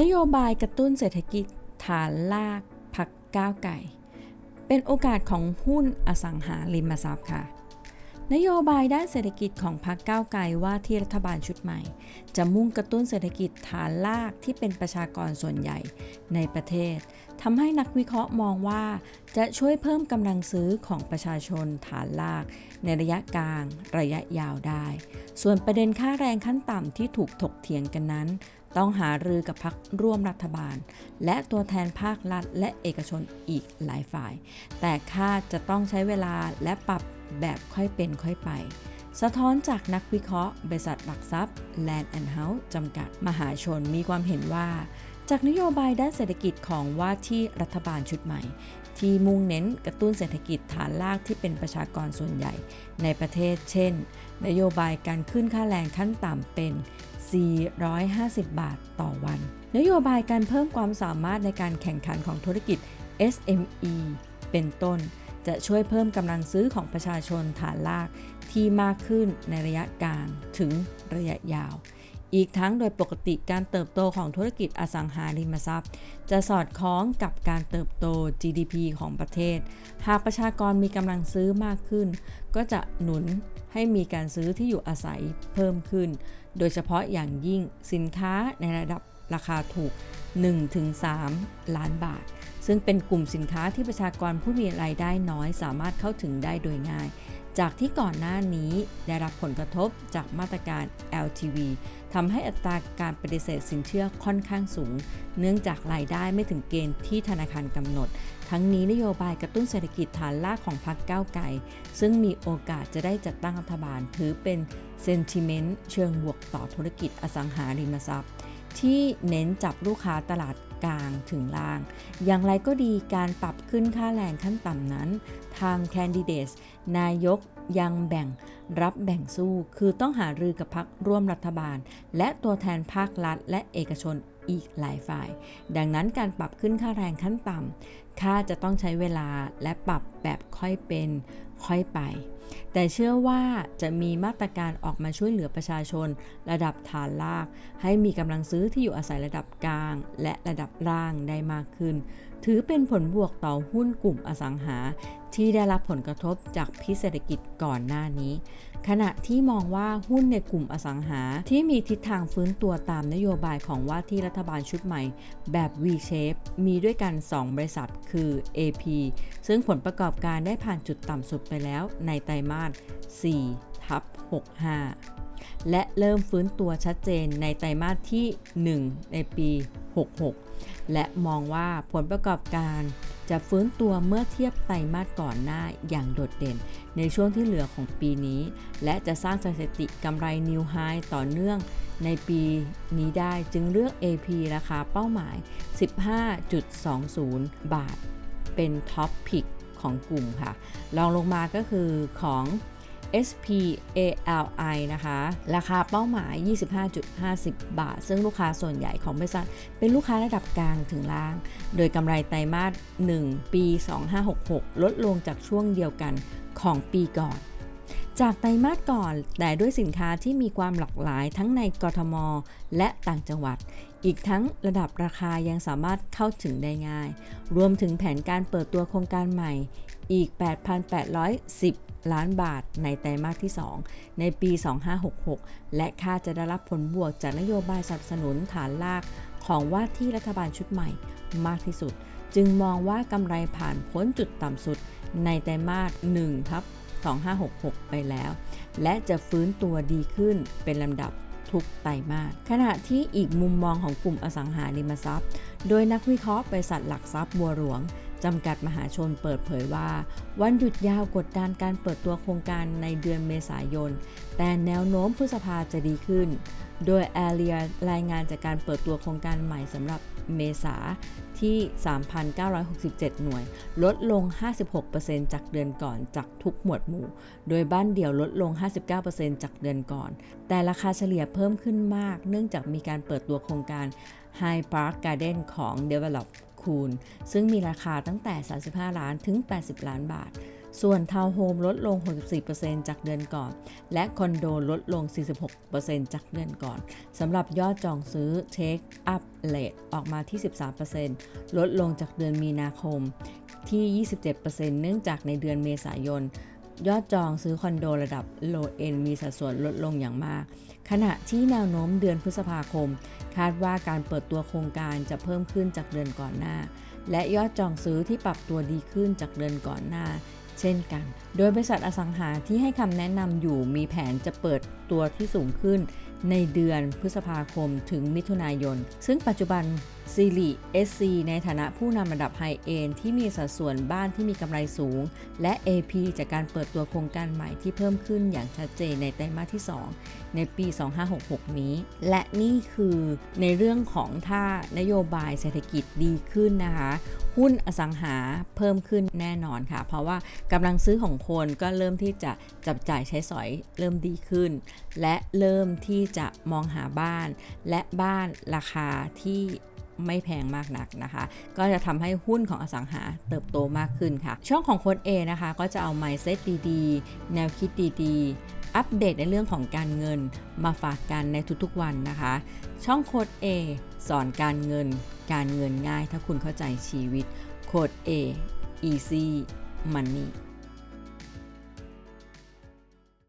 นโยบายกระตุ้นเศรษฐกิจฐานลากพักก้าวไก่ เป็นโอกาสของหุ้นอสังหาริมทรัพย์ค่ะ นโยบายด้านเศรษฐกิจของพรรคก้าวไกลว่าที่รัฐบาลชุดใหม่ จะมุ่งกระตุ้นเศรษฐกิจฐานลากที่เป็นประชากรส่วนใหญ่ในประเทศทำให้นักวิเคราะห์มองว่า จะช่วยเพิ่มกำลังซื้อของประชาชนฐานลาก ในระยะกลาง ระยะยาวได้ ส่วนประเด็นค่าแรงขั้นต่ำที่ถูกถกเถียงกันนั้น ต้องหารือกับพักร่วมรัฐบาล และตัวแทนภาครัฐ และเอกชนอีกหลายฝ่าย แต่คาดจะต้องใช้เวลาและปรับแบบค่อยเป็นค่อยไป สะท้อนจากนักวิเคราะห์ บริษัทหลักทรัพย์ Land and House จำกัดมหาชนมีความเห็นว่า จากนโยบายด้านเศรษฐกิจของว่าที่รัฐบาลชุดใหม่ที่มุ่งเน้นกระตุ้นเศรษฐกิจฐานลากที่เป็นประชากรส่วนใหญ่ในประเทศ เช่น นโยบายการขึ้นค่าแรงขั้นต่ำเป็น 450 บาทต่อวัน นโยบายการเพิ่มความสามารถในการแข่งขันของธุรกิจ SME เป็นต้น จะช่วยเพิ่มกำลังซื้อของประชาชนฐานลากที่มากขึ้นในระยะกลางถึงระยะยาว อีกทั้งโดยปกติการเติบโตของธุรกิจอสังหาริมทรัพย์ จะสอดคล้องกับการเติบโต GDP ของประเทศ หากประชากรมีกำลังซื้อมากขึ้น ก็จะหนุนให้มีการซื้อที่อยู่อาศัยเพิ่มขึ้น โดยเฉพาะอย่างยิ่งสินค้าในระดับราคาถูก 1-3 ล้านบาท ซึ่งเป็นกลุ่มสินค้าที่ประชากรผู้มีรายได้น้อยสามารถเข้าถึงได้โดยง่าย จากที่ก่อนหน้านี้ได้รับผลกระทบจากมาตรการ LTV ทำให้อัตราการปฏิเสธสินเชื่อค่อนข้างสูง เนื่องจากรายได้ไม่ถึงเกณฑ์ที่ธนาคารกำหนด ทั้งนี้นโยบายกระตุ้นเศรษฐกิจฐานลากของพรรคก้าวไกลซึ่งมีโอกาสจะได้จัดตั้งรัฐบาลถือเป็นเซนติเมนต์เชิงบวกต่อธุรกิจอสังหาริมทรัพย์ ที่เน้นจับลูกค้าตลาดกลางถึงล่าง อย่างไรก็ดีการปรับขึ้นค่าแรงขั้นต่ำนั้น ทางแคนดิเดตนายกยังแบ่งรับแบ่งสู้ คือต้องหารือกับพักร่วมรัฐบาล และตัวแทนภาครัฐ และเอกชนอีกหลายฝ่าย ดังนั้นการปรับขึ้นค่าแรงขั้นต่ำค่าจะต้องใช้เวลาและปรับแบบค่อยเป็น ค่อยไป แต่เชื่อว่าจะมีมาตรการออกมาช่วยเหลือประชาชน ระดับฐานลาก ให้มีกำลังซื้อที่อยู่อาศัยระดับกลาง และระดับล่างได้มากขึ้นถือเป็นผลบวกต่อหุ้นกลุ่มอสังหา ที่ได้รับผลกระทบจากพิเศรษฐกิจก่อนหน้านี้ ขณะที่มองว่าหุ้นในกลุ่มอสังหาที่มีทิศทางฟื้นตัวตามนโยบายของว่าที่รัฐบาลชุดใหม่ แบบ V-shape มีด้วยกัน 2 บริษัทคือ AP ซึ่งผลประกอบการได้ผ่านจุดต่ำสุดไปแล้วในไตรมาส4ทับ65 และเริ่มฟื้นตัวชัดเจนในไตรมาสที่ 1 ในปี 66 และมองว่าผลประกอบการจะฟื้นตัวเมื่อเทียบไตรมาสก่อนหน้าอย่างโดดเด่น ในช่วงที่เหลือของปีนี้ และจะสร้างสถิติกำไรนิวไฮต่อเนื่องในปีนี้ได้จึงเลือก AP ราคาเป้าหมาย 15.20 บาท เป็นท็อปพิกของกลุ่มค่ะลองลงมาก็คือของ SPALI นะคะ ราคาเป้าหมาย 25.50 บาท ซึ่งลูกค้าส่วนใหญ่ของบริษัท เป็นลูกค้าระดับกลางถึงล่าง โดยกำไรไตรมาส 1 ปี 2566 ลดลงจากช่วงเดียวกันของปีก่อน จากไตรมาสก่อน แต่ด้วยสินค้าที่มีความหลากหลายทั้งในกทม และต่างจังหวัด อีกทั้งระดับราคายังสามารถเข้าถึงได้ง่าย รวมถึงแผนการเปิดตัวโครงการใหม่ อีก 8,810 ล้านบาทในไตรมาสที่ 2 ในปี 2566 และคาดจะได้รับผลบวกจากนโยบายสนับสนุนฐานลากของว่าที่รัฐบาลชุดใหม่มากที่สุด จึงมองว่ากำไรผ่านพ้นจุดต่ำสุดในไตรมาส1ทับ2566 ไปแล้ว และจะฟื้นตัวดีขึ้นเป็นลำดับทุกไตรมาสขณะที่อีกมุมมองของกลุ่มอสังหาริมทรัพย์ โดยนักวิเคราะห์บริษัทหลักทรัพย์บัวหลวง จำกัดมหาชนเปิดเผยว่า วันหยุดยาวกดดันการเปิดตัวโครงการในเดือนเมษายน แต่แนวโน้มพฤษภาจะดีขึ้น โดยแอเรียรายงานจากการเปิดตัวโครงการใหม่สำหรับเมษาที่ 3,967 หน่วย ลดลง 56%จากเดือนก่อนจากทุกหมวดหมู่ โดยบ้านเดี่ยวลดลง 59%จากเดือนก่อน แต่ราคาเฉลี่ยเพิ่มขึ้นมาก เนื่องจากมีการเปิดตัวโครงการ High Park Garden ของ Develop คูณ ซึ่งมีราคาตั้งแต่ 35 ล้านถึง 80 ล้านบาท ส่วนทาวน์โฮมลดลง 64%จากเดือนก่อน และคอนโดลดลง 46%จากเดือนก่อน สำหรับยอดจองซื้อเช็คอัพเลทออกมาที่ 13%ลดลงจากเดือนมีนาคมที่ 27%เนื่องจากในเดือนเมษายน ยอดจองซื้อคอนโดระดับ low end มีสัดส่วนลดลงอย่างมาก ขณะที่แนวโน้มเดือนพฤษภาคม คาดว่าการเปิดตัวโครงการจะเพิ่มขึ้นจากเดือนก่อนหน้า และยอดจองซื้อที่ปรับตัวดีขึ้นจากเดือนก่อนหน้า เช่นกัน โดยบริษัทอสังหาที่ให้คำแนะนำอยู่มีแผนจะเปิดตัวที่สูงขึ้นในเดือนพฤษภาคมถึงมิถุนายน ซึ่งปัจจุบัน ซีรี SC ในฐานะผู้นำระดับไฮเอนที่มีสัดส่วนบ้านที่มีกำไรสูง และ AP จากการเปิดตัวโครงการใหม่ที่เพิ่มขึ้นอย่างชัดเจนในไตรมาสที่ 2 ในปี 2566 นี้ และนี่คือในเรื่องของถ้านโยบายเศรษฐกิจดีขึ้นนะคะ หุ้นอสังหาเพิ่มขึ้นแน่นอนค่ะ เพราะว่ากำลังซื้อของคนก็เริ่มที่จะจับจ่ายใช้สอยเริ่มดีขึ้น และเริ่มที่จะมองหาบ้าน และบ้านราคาที่ ไม่แพงมากนักนะคะ ก็จะทำให้หุ้นของอสังหาเติบโตมากขึ้นค่ะ ช่องของโค้ด A นะคะ ก็จะเอา mindset ดีๆ แนวคิดดีๆ อัปเดตในเรื่องของการเงินมาฝากกันในทุกๆวันนะคะ ช่องโค้ด A สอนการเงิน การเงินง่ายถ้าคุณเข้าใจชีวิตโค้ด A easy money